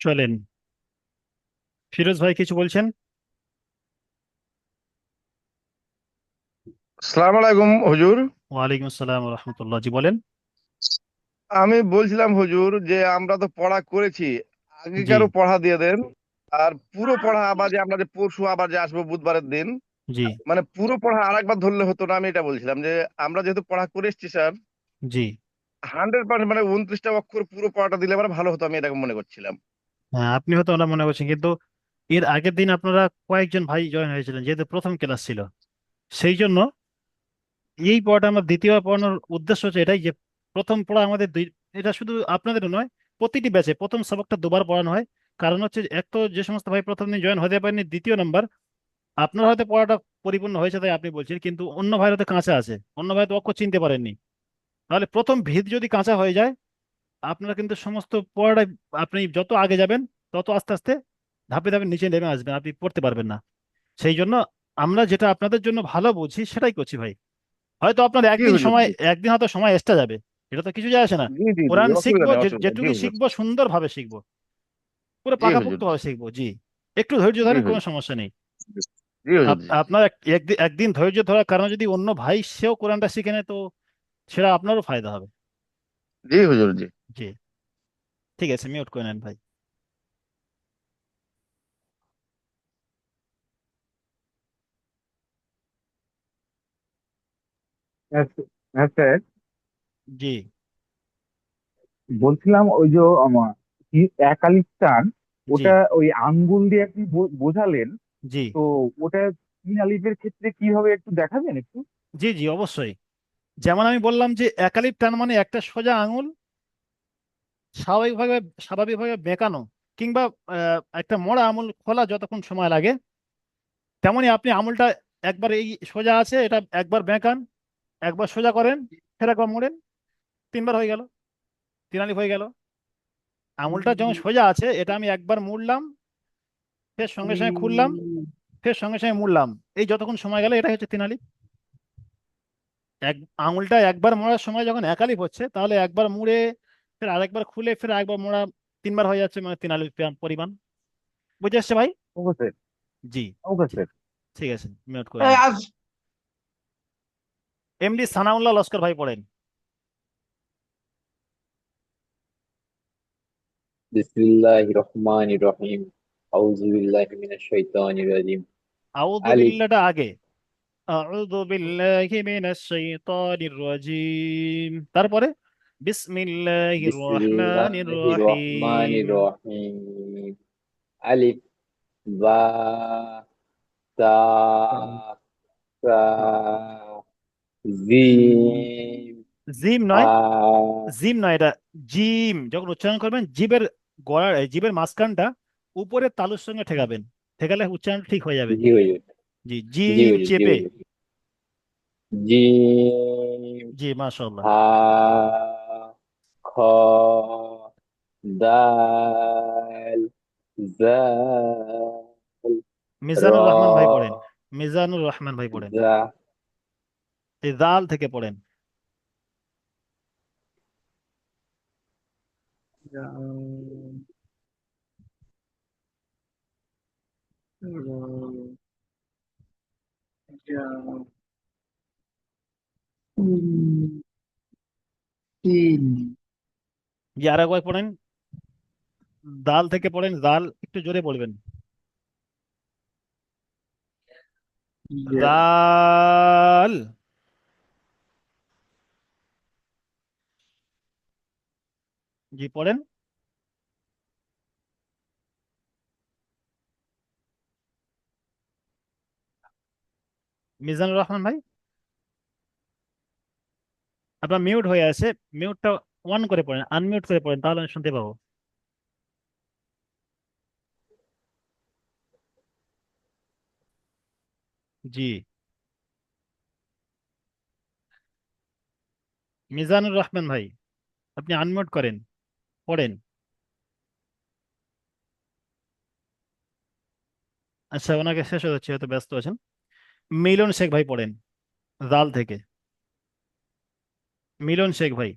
চলেন। ফিরোজ ভাই কিছু বলছেন? সালাম আলাইকুম হুজুর। ওয়ালাইকুম আসসালাম রহমতুল্লাহ। জি বলেন। আমি বলছিলাম হুজুর যে আমরা তো পড়া করেছি। আগেকারও পড়া দিয়ে দেন। আর পুরো পড়া আবার যে আমরা যে পরশু আবার যে আসব বুধবারের দিন জি। মানে পুরো পড়া আরেকবার ধরলে হতো না আমি এটা বলছিলাম যে আমরা যেহেতু পড়া করে এসেছি স্যার। জি। হান্ড্রেড পার্সেন্ট মানে উনত্রিশটা অক্ষর পুরো পড়াটা দিলে আমার ভালো হতো, আমি মনে করছিলাম। হ্যাঁ আপনি হয়তো ওটা মনে করছেন, কিন্তু এর আগের দিন আপনারা কয়েকজন ভাই জয়েন হয়েছিলেন, যেহেতু প্রথম ক্লাস ছিল। সেই জন্য এই পড়াটা আমার দ্বিতীয়বার পড়ানোর উদ্দেশ্য হচ্ছে এটাই যে, প্রথম পড়া আমাদের দুই, এটা শুধু আপনাদের নয়, প্রতিটি ব্যাচে প্রথম সবকটা দুবার পড়ানো হয়। কারণ হচ্ছে এক তো যে সমস্ত ভাই প্রথম দিন জয়েন হতে পারেনি দ্বিতীয় নাম্বার আপনার হয়তো পড়াটা পরিপূর্ণ হয়েছে তাই আপনি বলছেন, কিন্তু অন্য ভাই হয়তো কাঁচা আছে, অন্য ভাই তো অক্ষর চিনতে পারেননি। তাহলে প্রথম ভিত যদি কাঁচা হয়ে যায় আপনারা কিন্তু সমস্ত পড়াটাই আপনি যত আগে যাবেন তত আস্তে আস্তে ধাপে ধাপে নিচে নেমে আসবেন আপনি পড়তে পারবেন না। সেই জন্য আমরা যেটা আপনাদের জন্য ভালো বুঝি সেটাই করছি ভাই। হয়তো আপনার একদিন সময় একদিন হয়তো সময় এক্সট্রা যাবে এটা তো কিছু যায় আসে না। কোরআন শিখব যেটুকু শিখব সুন্দর ভাবে শিখব। পুরো পাকাপোক্ত ভাবে শিখব জি। একটু ধৈর্য জি ধরেন কোনো সমস্যা নেই। আপনার একদিন একদিন ধৈর্য ধরার কারণে যদি অন্য ভাই সেও কোরআনটা শিখে নেয় তো সেটা আপনারও ফায়দা হবে। জি হুজুর জি। জি। ঠিক আছে মিউট করে নেন ভাই। হ্যাঁ স্যার। হ্যাঁ, জি। বলছিলাম ওই যে আমার কি একালিক টান জি। ওটা ওই আঙ্গুল দিয়ে আপনি বোঝালেন। জি। তো ওটা তিন আলিফের ক্ষেত্রে কীভাবে একটু দেখাবেন একটু? জি জি অবশ্যই। যেমন আমি বললাম যে একালিপ টান মানে একটা সোজা আঙুল স্বাভাবিকভাবে স্বাভাবিকভাবে বেঁকানো কিংবা একটা মোড়া আঙুল খোলা যতক্ষণ সময় লাগে। তেমনি আপনি আঙুলটা একবার এই সোজা আছে এটা একবার বেঁকান একবার সোজা করেন ফের একবার মোড়েন তিনবার হয়ে গেল তিন আলিফ হয়ে গেল। আঙুলটা যখন সোজা আছে এটা আমি একবার মুড়লাম ফের সঙ্গে সঙ্গে খুললাম ফের সঙ্গে সঙ্গে মুড়লাম। এই যতক্ষণ সময় গেল এটা হচ্ছে তিন আলিফ এক আঙুলটা একবার মরার সময় যখন এক হচ্ছে তাহলে একবার মুড়ে ফের আরেকবার খুলে ফের একবার মরা তিনবার হয়ে যাচ্ছে মানে তিন আলু পরিমাণ। বুঝে আসছে ভাই? জি। ঠিক আছে মিউট করে এমডি সানাউল্লাহ লস্কর ভাই পড়েন। বিসমিল্লাহির রহমানির রহিম। আউযু বিল্লাহি মিনাশ শাইতানির রাজিম। আউযু বিল্লাহটা আগে। তারপরে? জিম জিম নয় জিম নয় এটা জিম। যখন উচ্চারণ করবেন জিবের গড়ার জিবের মাঝখানটা উপরে তালুর সঙ্গে ঠেকাবেন। ঠেকালে উচ্চারণ ঠিক হয়ে যাবে। জি জি জি জি চেপে। জিম জি। মাশাআল্লাহ। হা খ দাল জাল মিজানুর রহমান ভাই পড়েন। মিজানুর রহমান ভাই পড়েন। জা। এই দাল থেকে পড়েন। জি আর একবার পড়েন। দাল থেকে পড়েন দাল একটু জোরে পড়বেন দাল। জি পড়েন। মিজানুর রহমান ভাই? আপনার মিউট হয়ে আছে। মিউটটা অন করে পড়েন আনমিউট করে পড়েন, তাহলে আমি শুনতে পাবো। জি। মিজানুর রহমান ভাই, আপনি আনমিউট করেন, পড়েন। আচ্ছা ওনাকে শেষ যাচ্ছে, হয়তো ব্যস্ত আছেন। মিলন শেখ ভাই পড়েন, দাল থেকে। মিলন শেখ ভাই।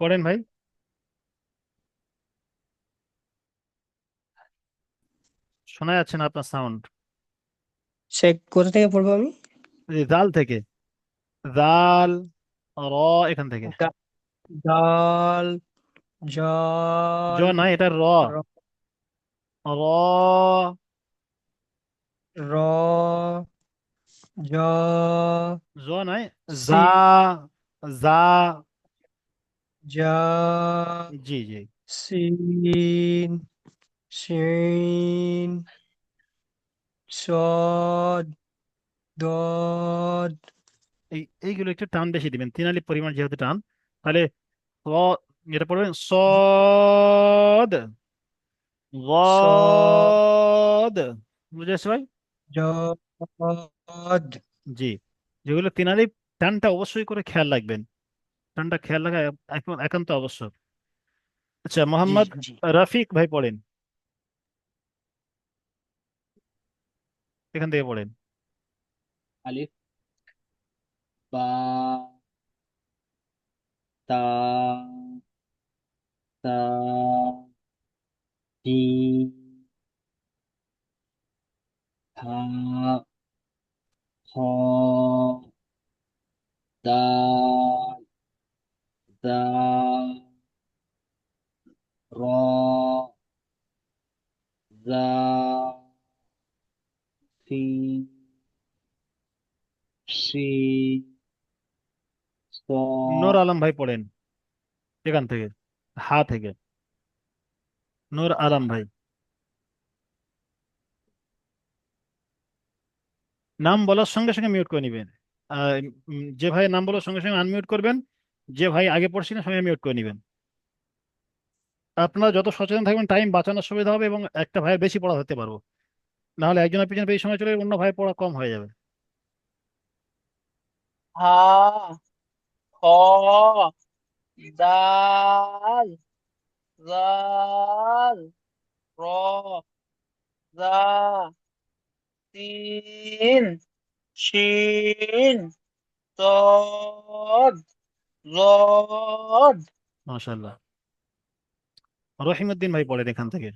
পড়েন ভাই। শোনা যাচ্ছে না আপনার সাউন্ড সে কোথা থেকে পড়ব আমি? দাল থেকে। দাল র এখান থেকে। জাল জ জাল না এটা র। র- র জ জ সি জা। জা জা। জি জি সিন শিন সদ দদ এই এইগুলো একটু টান বেশি দিবেন তিন আলিফ পরিমাণ যেহেতু টান তাহলে এটা পড়বেন সদ গদ বুঝে আসছে ভাই? জদ. জি যেগুলো তিন আলিফ টানটা অবশ্যই করে খেয়াল রাখবেন টানটা খেয়াল রাখা একান্ত আবশ্যক। আচ্ছা মোহাম্মদ রফিক ভাই পড়েন। এখান থেকে পড়েন। আলিফ বা তা তা টি হা খ দাল দাল র জা সিন শিন নূর সদ আলম ভাই পড়েন। এখান থেকে। হা থেকে। নূর আলম ভাই। নাম বলার সঙ্গে সঙ্গে মিউট করে নেবেন। যে ভাই নাম বলার সঙ্গে সঙ্গে আনমিউট করবেন, যে ভাই আগে পড়ছিলেন সঙ্গে মিউট করে নেবেন। আপনারা যত সচেতন থাকবেন টাইম বাঁচানোর সুবিধা হবে এবং একটা ভাইয়ের বেশি পড়া হতে পারব। নাহলে একজনের পিছনে বেশি সময় চলে অন্য ভাই পড়া কম হয়ে যাবে। হা খ দাল জাল র জা সিন শিন সদ জদ মাশাল্লাহ রহিমউদ্দিন ভাই পড়েন এখান থেকে।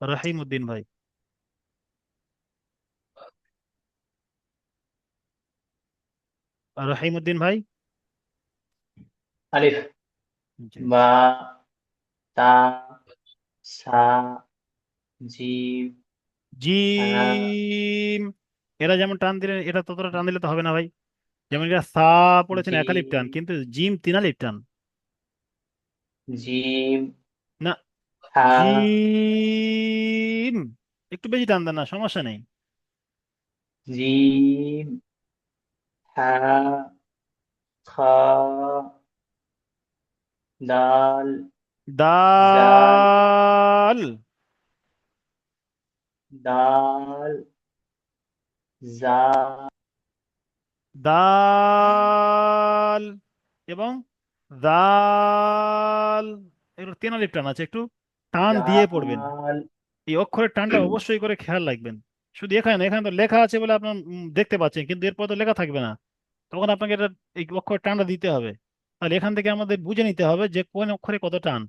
রহিমউদ্দিন ভাই। রহিমউদ্দিন ভাই? আলিফ। বা তা সা জিম। জিম। এরা যেমন টান দিলেন এটা ততটা টান দিলে তো হবে না ভাই। যেমন এটা সা পড়েছেন একালিপ টান কিন্তু জিম তিনালিপ টান। জিম। না জিম। একটু বেশি টান দেন না সমস্যা নেই। জিম। খা দাল দাল দাল জা দাল এবং দাল এগুলো তেনালিপ টান আছে একটু টান দিয়ে পড়বেন। এই অক্ষরের টানটা অবশ্যই করে খেয়াল রাখবেন। শুধু এখানে এখানে তো লেখা আছে বলে আপনার দেখতে পাচ্ছেন কিন্তু এরপর তো লেখা থাকবে না। তখন আপনাকে এটা এই অক্ষরের টানটা দিতে হবে। তাহলে এখান থেকে আমাদের বুঝে নিতে হবে যে কোন অক্ষরে কত টান।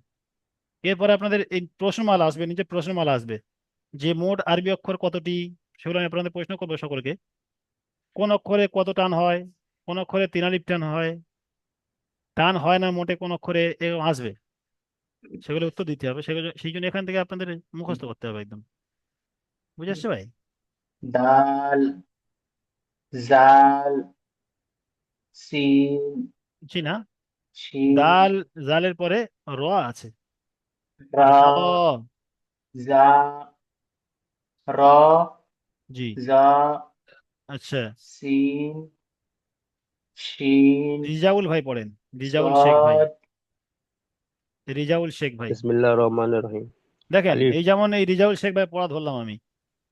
এরপরে আপনাদের এই প্রশ্নমালা আসবে, নিচে প্রশ্নমালা আসবে। যে মোট আরবি অক্ষর কতটি, সেগুলো আমি আপনাদের প্রশ্ন করব সকলকে। কোন অক্ষরে কত টান হয়, কোন অক্ষরে তিনালিপ টান হয় টান হয় না মোটে কোন অক্ষরে, এরকম আসবে। সেগুলো উত্তর দিতে হবে, সেগুলো, সেই জন্য এখান থেকে আপনাদের মুখস্থ করতে হবে একদম। বুঝে আসছে ভাই? দাল, জাল সিন জি না। শিন দাল জালের পরে র আছে। রা র। জা র জি। জা আচ্ছা। সিন শিন রিজাউল ভাই পড়েন। রিজাউল শেখ ভাই। সদ। রিজাউল শেখ ভাই। বিসমিল্লাহ রহমান রহিম। দেখেন আলিফ। এই যেমন এই রিজাউল শেখ ভাই পড়া ধরলাম আমি।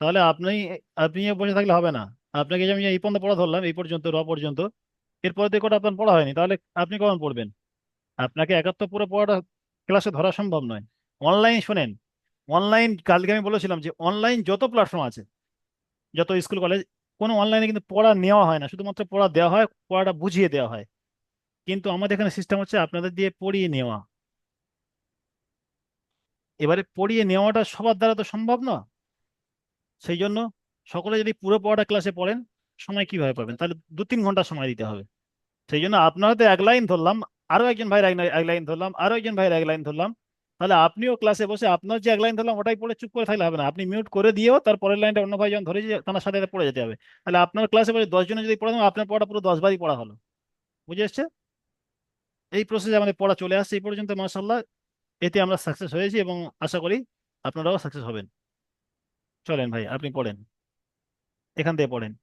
তাহলে আপনি আপনি বসে থাকলে হবে না। আপনাকে যে আমি এই পর্যন্ত পড়া ধরলাম এই পর্যন্ত র পর্যন্ত এরপরে কোটা আপনার পড়া হয়নি, তাহলে আপনি কখন পড়বেন? আপনাকে একাত্তর পুরো পড়াটা ক্লাসে ধরা সম্ভব নয়। অনলাইন শোনেন অনলাইন কালকে আমি বলেছিলাম যে অনলাইন যত প্ল্যাটফর্ম আছে, যত স্কুল কলেজ কোনো অনলাইনে কিন্তু পড়া নেওয়া হয় না, শুধুমাত্র পড়া দেওয়া হয়, পড়াটা বুঝিয়ে দেওয়া হয়। কিন্তু আমাদের এখানে সিস্টেম হচ্ছে আপনাদের দিয়ে পড়িয়ে নেওয়া। এবারে পড়িয়ে নেওয়াটা সবার দ্বারা তো সম্ভব না। সেই জন্য সকলে যদি পুরো পড়াটা ক্লাসে পড়েন সময় কীভাবে পাবেন? তাহলে দু তিন ঘণ্টা সময় দিতে হবে। সেই জন্য আপনার তো এক লাইন ধরলাম, আরও একজন ভাইয়ের এক লাইন- ধরলাম, আরও একজন ভাইয়ের এক লাইন ধরলাম, তাহলে আপনিও ক্লাসে বসে আপনার যে এক লাইন ধরলাম ওটাই পড়ে চুপ করে থাকলে হবে না। আপনি মিউট করে দিয়েও তার পরের লাইনটা অন্য ভাই যখন ধরে তার সাথে পড়ে যেতে হবে। তাহলে আপনার ক্লাসে বসে দশ জনে যদি পড়া আপনার পড়া পুরো দশ বারই পড়া হলো। বুঝে এসছে? এই প্রসেসে আমাদের পড়া চলে আসছে এই পর্যন্ত মাসাল্লাহ এতে আমরা সাকসেস হয়েছি এবং আশা করি আপনারাও সাকসেস হবেন। চলেন ভাই, আপনি পড়েন। এখান থেকে পড়েন।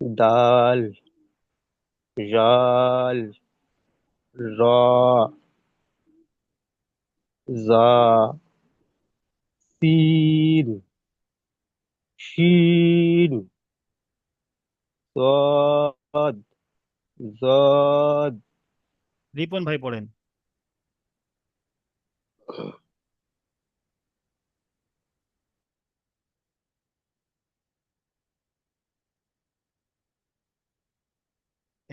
ডাল রাল র জা সিন শিন সদ জদ। রিপন ভাই পড়েন।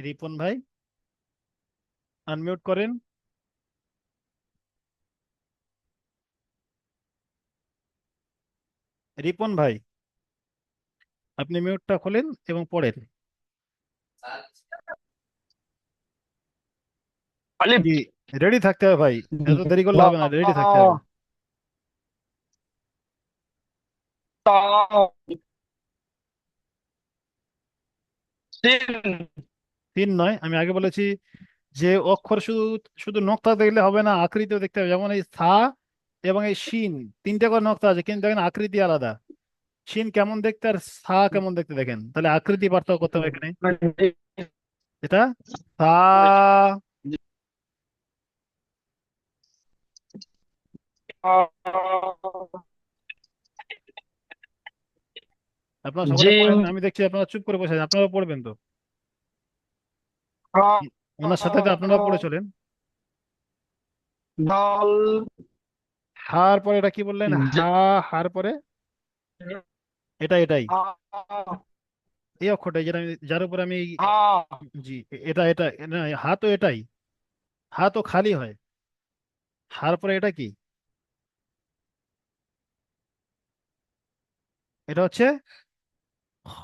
রিপন ভাই আনমিউট করেন। রিপন ভাই আপনি মিউটটা খোলেন এবং পড়েন। রেডি থাকতে হবে ভাই। এত দেরি করলে হবে না রেডি থাকতে হবে। তা সিন তিন নয় আমি আগে বলেছি যে অক্ষর শুধু শুধু নক্তা দেখলে হবে না আকৃতিও দেখতে হবে। যেমন এই সা এবং এই শিন তিনটে করে নক্তা আছে কিন্তু দেখেন আকৃতি আলাদা। শিন কেমন দেখতে আর সা কেমন দেখতে দেখেন। তাহলে আকৃতি পার্থক্য করতে হবে এখানে। এটা সা আপনারা সকলে আমি দেখছি আপনারা চুপ করে বসে আছেন আপনারা পড়বেন তো। ওনার সাথে সাথে আপনারাও পড়ে চলেন ডাল হার পরে এটা কি বললেন? হা হার পরে? এটা এটাই। এই অক্ষরটা যেটা যার উপরে আমি জি এটা এটা হা তো এটাই। হা তো খালি হয়। হার পরে এটা কি? এটা হচ্ছে খ।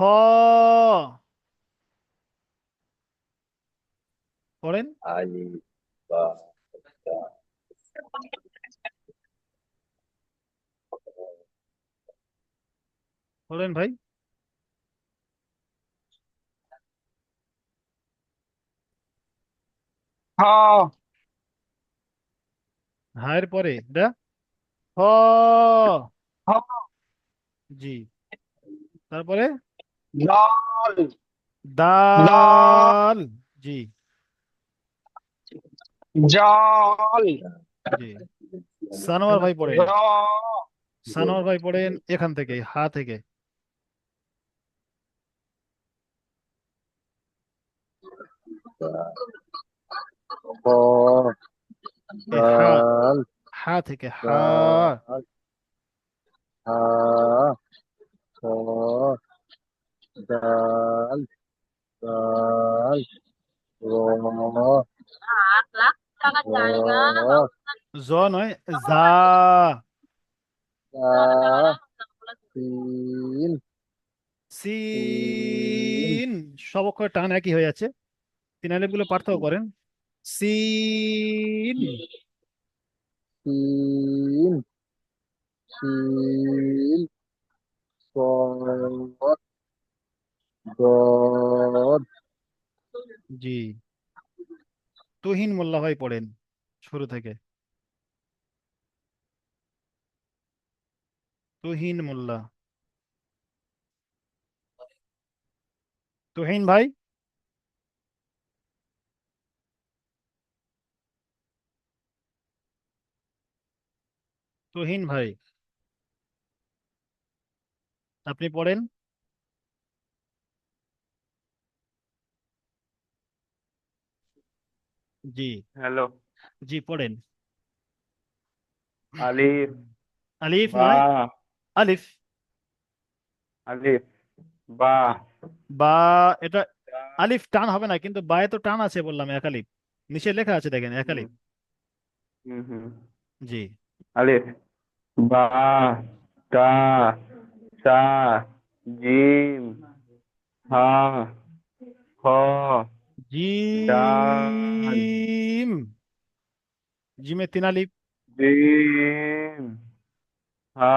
পড়েন আলিফ বা পড়েন ভাই। হা। হায়ের পরে এটা হ। জি। তারপরে? ডাল দাল। জি। জাল। জি। সানোয়ার ভাই পড়েন। সানোয়ার ভাই পড়েন এখান থেকে হা থেকে। হা। থেকে হা খ দাল দাল র র জ নয় যা সিন সব টান একই হয়ে আছে। তিন আলিফগুলো পার্থক্য করেন। সিন সিন সিন জি। তুহিন মোল্লা ভাই পড়েন। শুরু থেকে। তুহিন মোল্লা। তুহিন ভাই? তুহিন ভাই। আপনি পড়েন। জি। হ্যালো। জি পড়েন। আলিফ। আলিফ বা। আলিফ। আলিফ। বা। বা এটা আলিফ টান হবে না কিন্তু বায়ে তো টান আছে বললাম এক আলিফ। নিচে লেখা আছে দেখেন এক আলিফ। হুম হুম জি। আলিফ। বা তা সা জিম হা হ জিম। জিমে তিন আলিফ জিম হা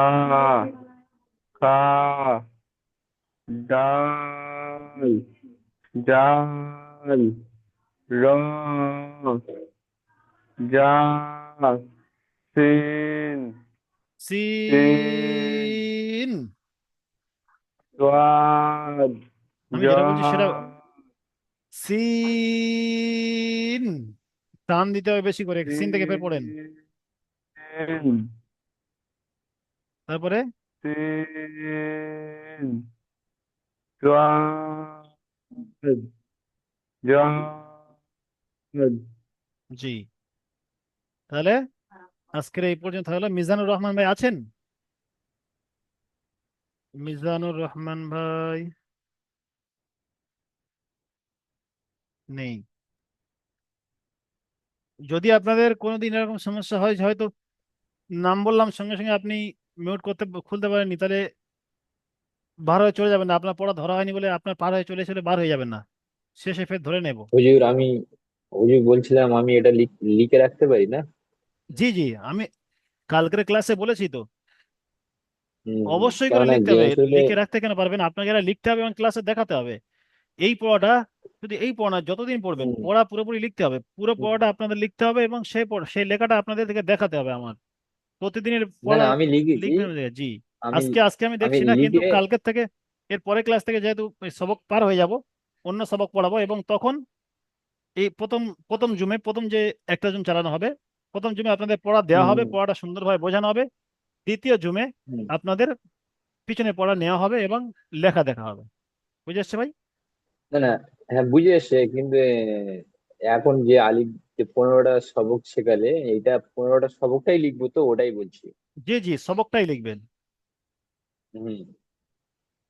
খা ডাল জাল র জা সিন সিন সাদ আমি যেটা বলছি সেটা জা সিন টান দিতে হবে বেশি করে, সিন থেকে ফের পড়েন। তারপরে? জি। তাহলে আজকের এই পর্যন্ত হলো মিজানুর রহমান ভাই আছেন? মিজানুর রহমান ভাই নেই। যদি আপনাদের কোনোদিন এরকম সমস্যা হয় হয়তো নাম বললাম সঙ্গে সঙ্গে আপনি মিউট করতে খুলতে পারেননি তাহলে বার হয়ে চলে যাবেন না। আপনার পড়া ধরা হয়নি বলে আপনার পার হয়ে চলে চলে বার হয়ে যাবেন না। শেষে ফের ধরে নেব। হুজুর আমি হুজুর বলছিলাম আমি এটা লিখ- লিখে রাখতে পারি না? জি জি আমি কালকের ক্লাসে বলেছি তো। অবশ্যই করে লিখতে হবে। লিখে রাখতে কেন পারবেন আপনাকে এটা লিখতে হবে এবং ক্লাসে দেখাতে হবে। এই পড়াটা যদি এই পড়া যতদিন পড়বেন পড়া পুরোপুরি লিখতে হবে। পুরো পড়াটা আপনাদের লিখতে হবে এবং সেই সেই লেখাটা আপনাদের থেকে দেখাতে হবে আমার। প্রতিদিনের পড়া আমি লিখবেন জি। আজকে আজকে আমি দেখছি না কিন্তু লিখে কালকের থেকে এর পরের ক্লাস থেকে যেহেতু সবক পার হয়ে যাব অন্য সবক পড়াবো এবং তখন এই প্রথম প্রথম জুমে প্রথম যে একটা জুম চালানো হবে প্রথম জুমে আপনাদের পড়া দেওয়া হবে। পড়াটা সুন্দরভাবে বোঝানো হবে। দ্বিতীয় জুমে আপনাদের পিছনে পড়া নেওয়া হবে এবং লেখা দেখা হবে। বুঝে আসছে ভাই? না না হ্যাঁ বুঝে এসছে কিন্তু এখন যে আলিফ যে পনেরোটা সবক শেখালে এইটা পনেরোটা সবকটাই লিখব তো ওটাই বলছি। জি জি সবকটাই লিখবেন। হুম।